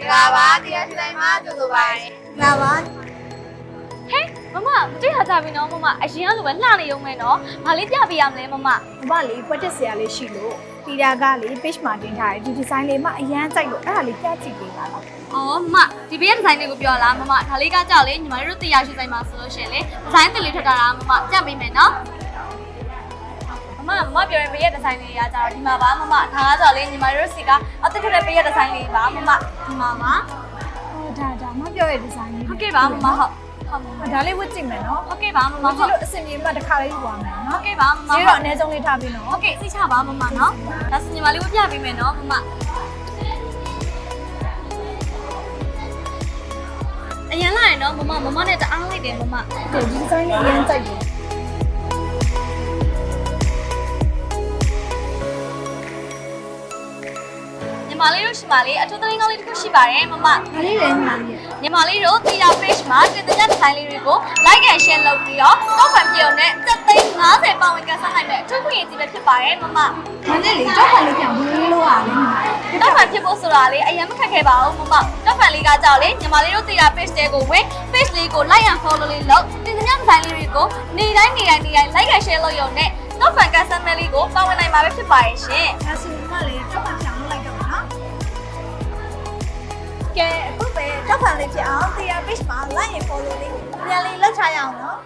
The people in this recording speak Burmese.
ဒီကပါတရားစီတိုင်းမှာကြိုဆိုပါတယ်လာပါဟဲ့မမမတွေ့ရကြပြီနော်မမအရင်ကလိုပဲလှနေရုံပဲနော်ဘာလေးပြပေးရမလဲမမမမလေးပွက်တက်ဆရာလေးရှိလို့တီတာကလေ page မှာတင်ထားတယ်ဒီဒီဇိုင်းလေးမအရန်ကြိုက်လို့အဲ့ဒါလေးပြကြည့်ပေးပါလားအော်မမဒီဘေးဒီဇိုင်းလေးကိုပြောလားမမဒါလေးကကြောက်လေညီမတို့တရားရှိဆိုင်မှာဆိုလို့ရှိရင်လေဒီဇိုင်းတင်လေးထွက်တာကမမကြက်ပေးမယ်နော် မမမမပြောရင်ဘေးရဲ့ဒီဇိုင်းလေးကကြတော့ဒီမှာပါမမဒါကကြောက်လေညီမတို့စီကအသက်ထွက်တဲ့ဘေးရဲ့ဒီဇိုင်းလေးပါမမဒီမှာပါဟောဒါဒါမပြောရဲ့ဒီဇိုင်းလေးဟုတ်ကဲ့ပါမမဟုတ်ဟုတ်မမဒါလေးဝတ်ကြည့်မယ်နော်ဟုတ်ကဲ့ပါမမမဟုကြည့်တ်လို့အစင်ပြေမှတစ်ခါလေးယူပါမယ်ဟုနော်တ်ကဲ့ပါမမဒီဟုတ်တော့အနည်းဆုံးလေးထားပြီးနော်ဟုတ်ကဲ့စိတ်ချပါမမနော်ဒါဆိုညီမလေးကိုပြပေးမယ်နော်မမအရင်လာရင်နော်မမမမနဲ့တအားလိုက်တယ်မမဒီဒီဇိုင်းလေးအရန်ကြိုက်တယ် မလေးတို့ရှိမလေးအထူးသတင်းကောင်းလေးတစ်ခုရှိပါတယ်မမဒါလေးလည်းညီမလေးညီမလေးတို့ Twitter page မှာတင်တဲ့ဒီဇိုင်းလေးတွေကို like and share လုပ်ပြီးတော့ကောက်ဖန်ပြုံနဲ့စက်သိန်း50ပေါင်ဝင်ကန်ဆန်းနိုင်တဲ့အထူးခွင့်ရည်ပဲဖြစ်ပါတယ်မမဒါနဲ့လေကြောက်ခါလေးပြန်ဘူးလို့လို့ရတယ်ညီမလေးကောက်ဖန်ဖြစ်ဖို့ဆိုတာလေအရင်မခက်ခဲပါဘူးမမကောက်ဖန်လေးကကြောက်လေညီမလေးတို့ Twitter page တွေကိုဝင် page လေးကို like and follow လေးလုပ်တင်တဲ့ဒီဇိုင်းလေးတွေကိုနေတိုင်းနေတိုင်းနေတိုင်း like and share လုပ်ရုံနဲ့ကောက်ဖန်ကန်ဆန်းမဲလေးကိုပေါဝင်နိုင်မှာပဲဖြစ်ပါတယ်ရှင်ဒါဆိုညီမလေးကြောက်ခါပြန် လေးဖြစ်အောင်တရား page မှာ like and follow လေးပြန်လေးလောက်ချရအောင်နော်